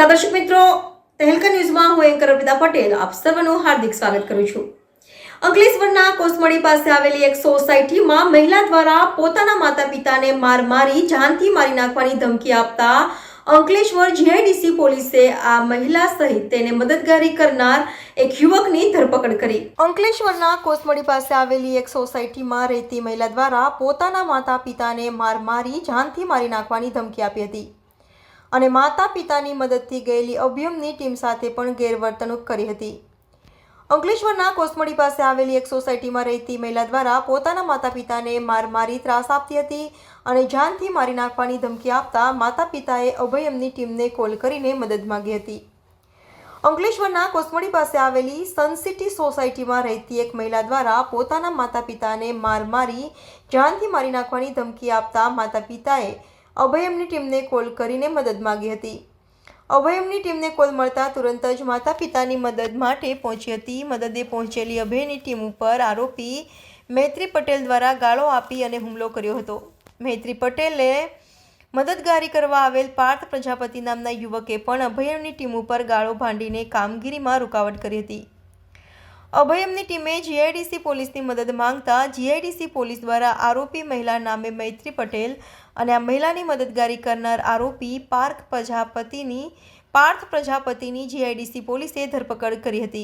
નમસ્કાર દર્શક મિત્રો, તહેલકા ન્યૂઝમાં હું એન્કર અર્પિતા પટેલ, આપ સર્વનું હાર્દિક સ્વાગત કરું છું. અંકલેશ્વરના કોસમડી પાસે આવેલી એક સોસાયટીમાં મહિલા દ્વારા પોતાના માતા પિતાને માર મારી, જાનથી મારી નાખવાની ધમકી આપતા અંકલેશ્વર જીઆઈડીસી પોલીસે આ મહિલા સહિત તેને મદદગારી કરનાર એક યુવકની ધરપકડ કરી. અંકલેશ્વરના કોસમડી પાસે આવેલી એક સોસાયટીમાં રહેતી મહિલા દ્વારા પોતાના માતા પિતાને માર મારી, જાનથી મારી નાખવાની ધમકી આપી હતી. અને માતા પિતાની મદદથી ગયેલી અભ્યમની ટીમ સાથે પણ ગેરવર્તણૂક કરી હતી. અંકલેશ્વરના કોસમડી પાસે આવેલી એક સોસાયટીમાં રહેતી મહિલા દ્વારા પોતાના માતા પિતાને માર મારી ત્રાસ આપતી હતી અને જાનથી મારી નાખવાની ધમકી આપતા માતા પિતાએ અભયમની ટીમને કોલ કરીને મદદ માંગી હતી. અંકલેશ્વરના કોસમડી પાસે આવેલી સનસિટી સોસાયટીમાં રહેતી એક મહિલા દ્વારા પોતાના માતા પિતાને માર મારી, જાનથી મારી નાખવાની ધમકી આપતા માતા પિતાએ અભયમની ટીમને કોલ કરીને મદદ માંગી હતી. અભયમની ટીમને કોલ મળતા તુરંત જ માતા પિતાની મદદ માટે પહોંચી હતી. મદદે પહોંચેલી અભયની ટીમ ઉપર આરોપી મૈત્રી પટેલ દ્વારા ગાળો આપી અને હુમલો કર્યો હતો. મૈત્રી પટેલે મદદગારી કરવા આવેલ પાર્થ પ્રજાપતિ નામના યુવકે પણ અભયમની ટીમ ઉપર ગાળો ભાંડીને કામગીરીમાં રૂકાવટ કરી હતી. અભયમની ટીમે જીઆઈડીસી પોલીસની મદદ માંગતા જીઆઈડીસી પોલીસ દ્વારા આરોપી મહિલા નામે મૈત્રી પટેલ અને આ મહિલાની મદદગારી કરનાર આરોપી પાર્ક પ્રજાપતિની, પાર્થ પ્રજાપતિની જીઆઈડીસી પોલીસે ધરપકડ કરી હતી.